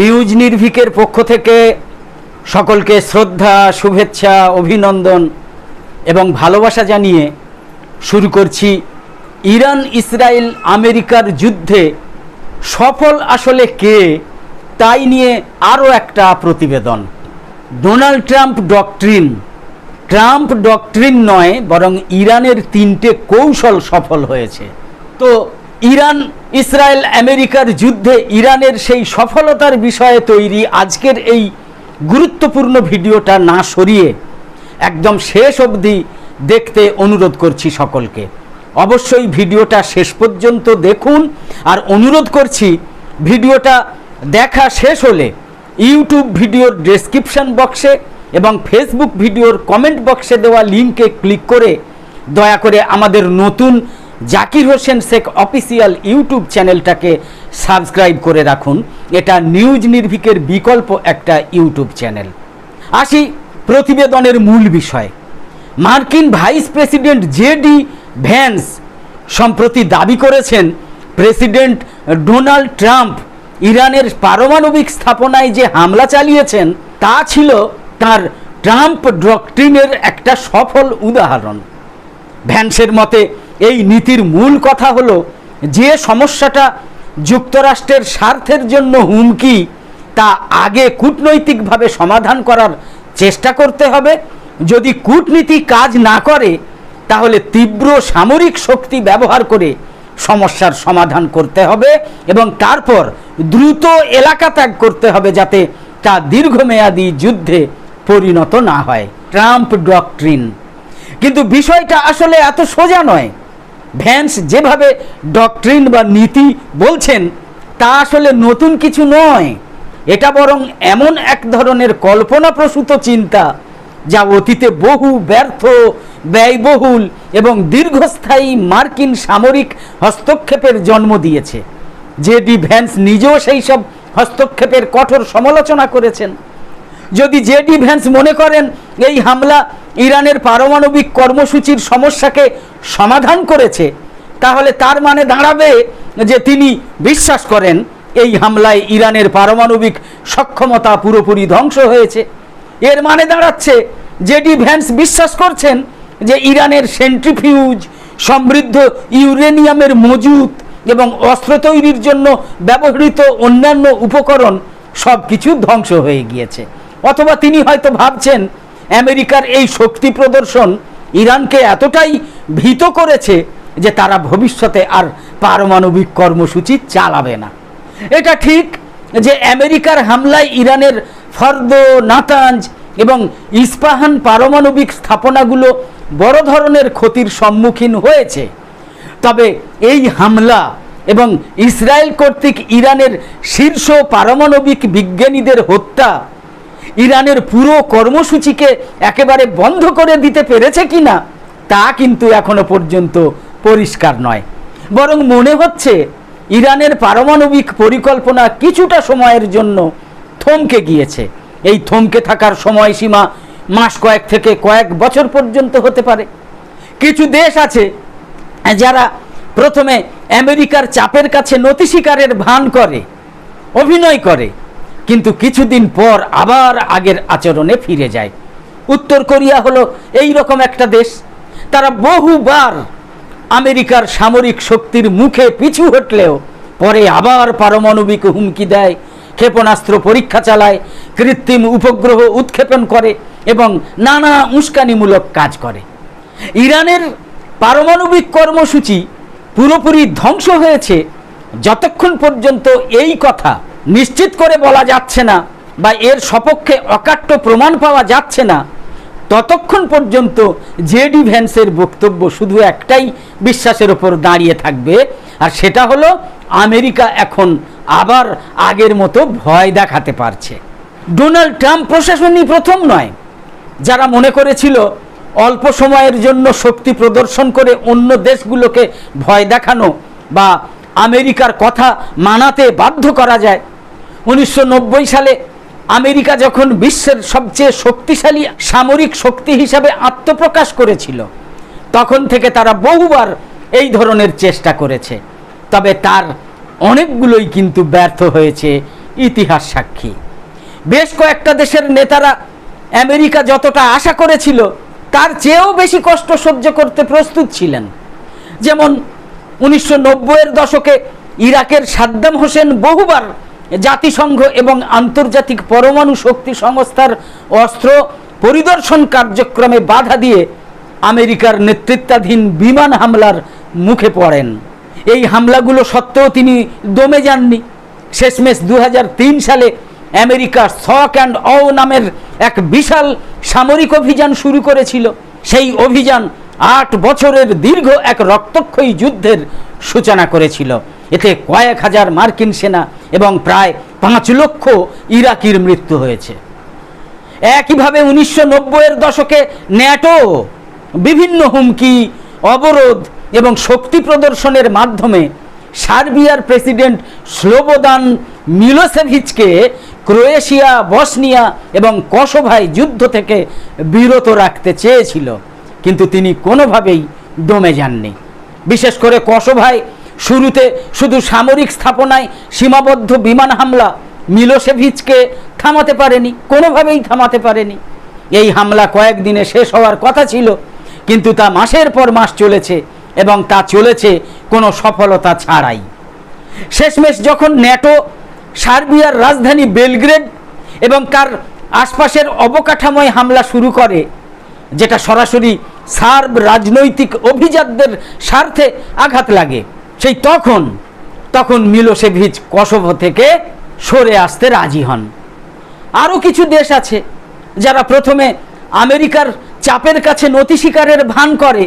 News নির্ভিকের পক্ষ থেকে সকলকে শ্রদ্ধা, শুভেচ্ছা, অভিনন্দন এবং ভালোবাসা জানিয়ে শুরু করছি ইরান ইসরায়েল আমেরিকার যুদ্ধে সফল আসলে কে তাই নিয়ে আরও একটা প্রতিবেদন। Donald Trump doctrine. Trump doctrine নয়, বরং ইরানের তিনটে কৌশল সফল হয়েছে। তো ইরান ইসরায়েল, আমেরিকার যুদ্ধে ইরানের সেই সফলতার বিষয়ে তৈরি আজকের এই গুরুত্বপূর্ণ ভিডিওটা না সরিয়ে একদম শেষ অবধি দেখতে অনুরোধ করছি সকলকে। অবশ্যই ভিডিওটা শেষ পর্যন্ত দেখুন আর অনুরোধ করছি ভিডিওটা দেখা শেষ হলে ইউটিউব ভিডিওর ডেসক্রিপশন বক্সে এবং ফেসবুক ভিডিওর কমেন্ট বক্সে দেওয়া লিঙ্কে ক্লিক করে দয়া করে আমাদের নতুন জাকির হোসেন শেখ অফিসিয়াল ইউটিউব চ্যানেলটাকে সাবস্ক্রাইব করে রাখুন। এটা নিউজ নির্ভিকের বিকল্প একটা ইউটিউব চ্যানেল। আসি প্রতিবেদনের মূল বিষয়। মার্কিন vice president J D Vance সম্প্রতি দাবি করেছেন, প্রেসিডেন্ট ডোনাল্ড ট্রাম্প ইরানের পারমাণবিক স্থাপনায় যে হামলা চালিয়েছেন, তা ছিল তার ট্রাম্প ডক্ট্রিনের একটা সফল উদাহরণ। ভ্যান্সের মতে এই নীতির মূল কথা হলো যে সমস্যাটা যুক্তরাষ্ট্রের স্বার্থের জন্য হুমকি, তা আগে কূটনৈতিকভাবে সমাধান করার চেষ্টা করতে হবে। যদি কূটনীতি কাজ না করে, তাহলে তীব্র সামরিক শক্তি ব্যবহার করে সমস্যার সমাধান করতে হবে এবং তারপর দ্রুত এলাকা ত্যাগ করতে হবে যাতে তা দীর্ঘমেয়াদী যুদ্ধে পরিণত না হয়। Trump doctrine. কিন্তু বিষয়টা আসলে এত সোজা নয়। ভ্যান্স যেভাবে ডক্ট্রিন বা নীতি বলছেন, তা আসলে নতুন কিছু নয়। এটা বরং এমন এক ধরনের কল্পনাপ্রসূত চিন্তা যা অতীতে বহু ব্যর্থ, ব্যয়বহুল এবং দীর্ঘস্থায়ী মার্কিন সামরিক হস্তক্ষেপের জন্ম দিয়েছে। জে ডি ভ্যান্স নিজেও সেই সব হস্তক্ষেপের কঠোর সমালোচনা করেছেন। যদি জে ডি ভ্যান্স মনে করেন, এই হামলা ইরানের পারমাণবিক কর্মসূচির সমস্যাকে সমাধান করেছে, তাহলে তার মানে দাঁড়াবে যে তিনি বিশ্বাস করেন, এই হামলায় ইরানের পারমাণবিক সক্ষমতা পুরোপুরি ধ্বংস হয়েছে। এর মানে দাঁড়াচ্ছে জেডি ভ্যান্স বিশ্বাস করছেন যে ইরানের সেন্ট্রিফিউজ সমৃদ্ধ ইউরেনিয়ামের মজুত এবং অস্ত্র তৈরির জন্য ব্যবহৃত অন্যান্য উপকরণ সব কিছু ধ্বংস হয়ে গিয়েছে। অথবা তিনি হয়তো ভাবছেন আমেরিকার এই শক্তি প্রদর্শন ইরানকে এতটাই ভীত করেছে যে তারা ভবিষ্যতে আর পারমাণবিক কর্মসূচি চালাবে না। এটা ঠিক যে আমেরিকার হামলায় ইরানের ফর্দ, নাতাঞ্জ এবং ইস্পাহান পারমাণবিক স্থাপনাগুলো বড় ধরনের ক্ষতির সম্মুখীন হয়েছে। তবে এই হামলা এবং ইসরায়েল কর্তৃক ইরানের শীর্ষ পারমাণবিক বিজ্ঞানীদের হত্যা ইরানের পুরো কর্মসূচিকে একেবারে বন্ধ করে দিতে পেরেছে কিনা, তা কিন্তু এখনও পর্যন্ত পরিষ্কার নয়। বরং মনে হচ্ছে ইরানের পারমাণবিক পরিকল্পনা কিছুটা সময়ের জন্য থমকে গিয়েছে। এই থমকে থাকার সময়সীমা মাস কয়েক থেকে কয়েক বছর পর্যন্ত হতে পারে। কিছু দেশ আছে যারা প্রথমে আমেরিকার চাপের কাছে নতি স্বীকারের ভান করে, অভিনয় করে কিন্তু কিছুদিন পর আবার আগের আচরণে ফিরে যায়। উত্তর কোরিয়া হলো এই রকম একটা দেশ। তারা বহুবার আমেরিকার সামরিক শক্তির মুখে পিছু হটলেও পরে আবার পারমাণবিক হুমকি দেয়, ক্ষেপণাস্ত্র পরীক্ষা চালায়, কৃত্রিম উপগ্রহ উৎক্ষেপণ করে এবং নানা উস্কানিমূলক কাজ করে। ইরানের পারমাণবিক কর্মসূচি পুরোপুরি ধ্বংস হয়েছে যতক্ষণ পর্যন্ত এই কথা নিশ্চিত করে বলা যাচ্ছে না বা এর সপক্ষে অকাট্য প্রমাণ পাওয়া যাচ্ছে না, ততক্ষণ পর্যন্ত জেডি ভ্যান্সের বক্তব্য শুধু একটাই বিশ্বাসের ওপর দাঁড়িয়ে থাকবে, আর সেটা হলো আমেরিকা এখন আবার আগের মতো ভয় দেখাতে পারছে। ডোনাল্ড ট্রাম্প প্রশাসনই প্রথম নয়, যারা মনে করেছিল অল্প সময়ের জন্য শক্তি প্রদর্শন করে অন্য দেশগুলোকে ভয় দেখানো বা আমেরিকার কথা মানাতে বাধ্য করা যায় উনিশশো নব্বই সালে আমেরিকা যখন বিশ্বের সবচেয়ে শক্তিশালী সামরিক শক্তি হিসাবে আত্মপ্রকাশ করেছিল, তখন থেকে তারা বহুবার এই ধরনের চেষ্টা করেছে। তবে তার অনেকগুলোই কিন্তু ব্যর্থ হয়েছে ইতিহাস সাক্ষী। বেশ কয়েকটা দেশের নেতারা আমেরিকা যতটা আশা করেছিল, তার চেয়েও বেশি কষ্ট সহ্য করতে প্রস্তুত ছিলেন। যেমন উনিশশো নব্বইয়ের দশকে ইরাকের সাদ্দাম হোসেন বহুবার জাতিসংঘ এবং আন্তর্জাতিক পরমাণু শক্তি সংস্থার অস্ত্র পরিদর্শন কার্যক্রমে বাধা দিয়ে আমেরিকার নেতৃত্বাধীন বিমান হামলার মুখে পড়েন। এই হামলাগুলো সত্ত্বেও তিনি দমে যাননি। শেষমেশ দু হাজার তিন সালে আমেরিকা সক অ্যান্ড অ নামের এক বিশাল সামরিক অভিযান শুরু করেছিল। সেই অভিযান আট বছরের দীর্ঘ এক রক্তক্ষয়ী যুদ্ধের সূচনা করেছিল। এতে কয়েক হাজার মার্কিন সেনা এবং প্রায় পাঁচ লক্ষ ইরাকির মৃত্যু হয়েছে। একইভাবে উনিশশো নব্বইয়ের দশকে ন্যাটো বিভিন্ন হুমকি, অবরোধ এবং শক্তি প্রদর্শনের মাধ্যমে সার্বিয়ার প্রেসিডেন্ট স্লোবোদান মিলোসেভিচকে ক্রোয়েশিয়া, বসনিয়া এবং কসোভায় যুদ্ধ থেকে বিরত রাখতে চেয়েছিল, কিন্তু তিনি কোনোভাবেই দমে যাননি। বিশেষ করে কসোভায় শুরুতে শুধু সামরিক স্থাপনায় সীমাবদ্ধ বিমান হামলা মিলোসেভিচকে থামাতে পারেনি, কোনোভাবেই থামাতে পারেনি। এই হামলা কয়েকদিনে শেষ হওয়ার কথা ছিল, কিন্তু তা মাসের পর মাস চলেছে এবং তা চলেছে কোনো সফলতা ছাড়াই। শেষমেশ যখন ন্যাটো, সার্বিয়ার রাজধানী বেলগ্রেড এবং তার আশপাশের অবকাঠামোয় হামলা শুরু করে, যেটা সরাসরি সার্ব রাজনৈতিক অভিজাতদের স্বার্থে আঘাত লাগে। সেই তখন তখন মিলোসেভিচ কসোভো থেকে সরে আসতে রাজি হন। আরও কিছু দেশ আছে যারা প্রথমে আমেরিকার চাপের কাছে নতি শিকারের ভান করে,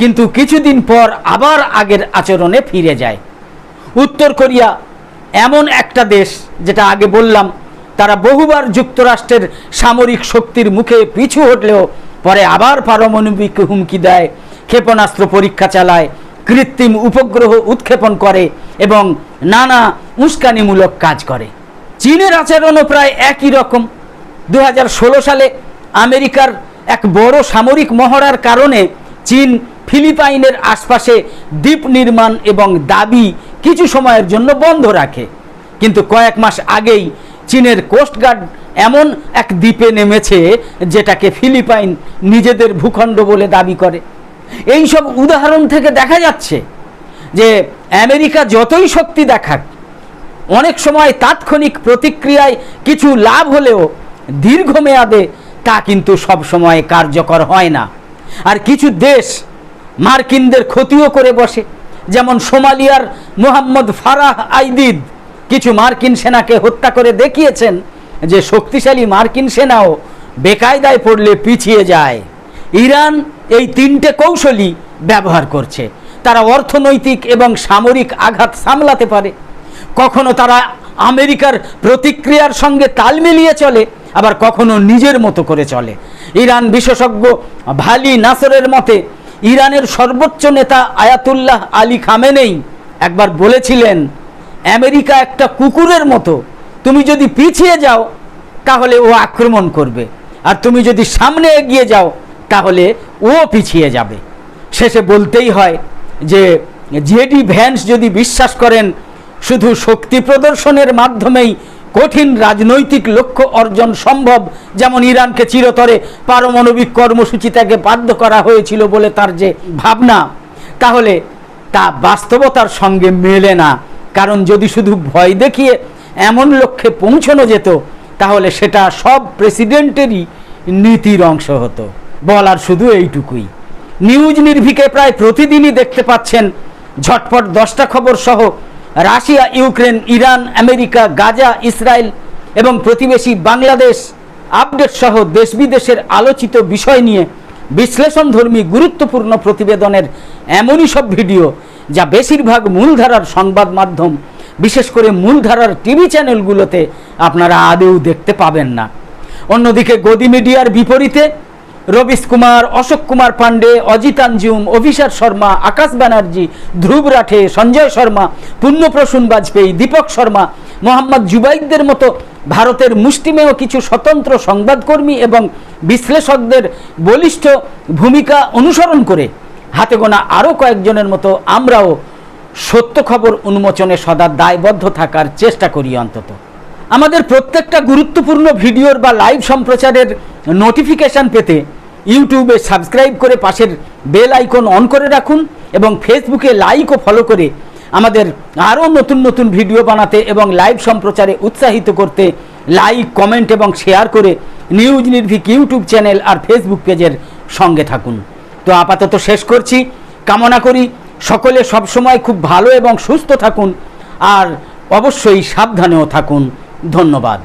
কিন্তু কিছুদিন পর আবার আগের আচরণে ফিরে যায়। উত্তর কোরিয়া এমন একটা দেশ, যেটা আগে বললাম, তারা বহুবার যুক্তরাষ্ট্রের সামরিক শক্তির মুখে পিছু হটলেও পরে আবার পারমাণবিক হুমকি দেয়, ক্ষেপণাস্ত্র পরীক্ষা চালায় কৃত্রিম উপগ্রহ উৎক্ষেপণ করে এবং নানা উস্কানিমূলক কাজ করে। চীনের আচরণও প্রায় একই রকম। দু হাজার ষোলো সালে আমেরিকার এক বড় সামরিক মহড়ার কারণে চীন ফিলিপাইনের আশপাশে দ্বীপ নির্মাণ এবং দাবি কিছু সময়ের জন্য বন্ধ রাখে। কিন্তু কয়েক মাস আগেই চীনের কোস্টগার্ড এমন এক দ্বীপে নেমেছে যেটাকে ফিলিপাইন নিজেদের ভূখণ্ড বলে দাবি করে। এই সব উদাহরণ থেকে দেখা যাচ্ছে যে আমেরিকা যতই শক্তি দেখাক, অনেক সময় তাৎক্ষণিক প্রতিক্রিয়ায় কিছু লাভ হলেও দীর্ঘমেয়াদে তা কিন্তু সব সময় কার্যকর হয় না। আর কিছু দেশ মার্কিনদের ক্ষতিও করে বসে। যেমন সোমালিয়ার মোহাম্মদ ফারাহ আইদিদ কিছু মার্কিন সেনাকে হত্যা করে দেখিয়েছেন যে শক্তিশালী মার্কিন সেনাও বেকায়দায় পড়লে পিছিয়ে যায়। ইরান এই তিনটে কৌশলই ব্যবহার করছে। তারা অর্থনৈতিক এবং সামরিক আঘাত সামলাতে পারে। কখনো তারা আমেরিকার প্রতিক্রিয়ার সঙ্গে তাল মিলিয়ে চলে, আবার কখনো নিজের মতো করে চলে। ইরান বিশেষজ্ঞ ভালি নাসরের মতে, ইরানের সর্বোচ্চ নেতা আয়াতুল্লাহ আলী খামেনেই একবার বলেছিলেন, আমেরিকা একটা কুকুরের মতো। তুমি যদি পিছিয়ে যাও, তাহলে ও আক্রমণ করবে। আর তুমি যদি সামনে এগিয়ে যাও, তাহলে ও পিছিয়ে যাবে। শেষে বলতেই হয় যে, জেডি ভ্যান্স যদি বিশ্বাস করেন, শুধু শক্তি প্রদর্শনের মাধ্যমেই কঠিন রাজনৈতিক লক্ষ্য অর্জন সম্ভব, যেমন ইরানকে চিরতরে পারমাণবিক কর্মসূচি থেকে বাধ্য করা হয়েছিল বলে তার যে ভাবনা, তাহলে তা বাস্তবতার সঙ্গে মেলে না। কারণ যদি শুধু ভয় দেখিয়ে এমন লক্ষ্যে পৌঁছানো যেত, তাহলে সেটা সব প্রেসিডেন্টেরই নীতির অংশ হতো। বলার শুধু এইটুকুই। নিউজ নির্ভিকে প্রায় প্রতিদিনই দেখতে পাচ্ছেন ঝটপট দশটা খবর সহ Russia, Ukraine, Iran, America, Gaza, Israel এবং প্রতিবেশী বাংলাদেশ আপডেট সহ দেশ বিদেশের আলোচিত বিষয় নিয়ে বিশ্লেষণধর্মী গুরুত্বপূর্ণ প্রতিবেদনের এমনই সব ভিডিও যা বেশিরভাগ মূলধারার সংবাদ মাধ্যম, বিশেষ করে মূলধারার টিভি চ্যানেলগুলোতে আপনারা আদেও দেখতে পাবেন না। অন্যদিকে গদি মিডিয়ার বিপরীতে রবিশ কুমার, অশোক কুমার পাণ্ডে, অজিতাঞ্জুম অভিষার শর্মা, আকাশ ব্যানার্জি, ধ্রুব রাঠে, সঞ্জয় শর্মা, পুণ্যপ্রসূন বাজপেয়ী, দীপক শর্মা, মোহাম্মদ জুবাইদদের মতো ভারতের মুষ্টিমেয় কিছু স্বতন্ত্র সংবাদকর্মী এবং বিশ্লেষকদের বলিষ্ঠ ভূমিকা অনুসরণ করে হাতে গোনা আরও কয়েকজনের মতো আমরাও সত্য খবর উন্মোচনে সদা দায়বদ্ধ থাকার চেষ্টা করি অন্তত। আমাদের প্রত্যেকটা গুরুত্বপূর্ণ ভিডিওর বা লাইভ সম্প্রচারের নোটিফিকেশান পেতে ইউটিউবে সাবস্ক্রাইব করে পাশের বেল আইকন অন করে রাখুন এবং ফেসবুকে লাইক ও ফলো করে আমাদের আরও নতুন নতুন ভিডিও বানাতে এবং লাইভ সম্প্রচারে উৎসাহিত করতে লাইক, কমেন্ট এবং শেয়ার করে নিউজ নির্ভিক ইউটিউব চ্যানেল আর ফেসবুক পেজের সঙ্গে থাকুন। তো আপাতত শেষ করছি। কামনা করি সকলে সবসময় খুব ভালো এবং সুস্থ থাকুন আর অবশ্যই সাবধানেও থাকুন। ধন্যবাদ।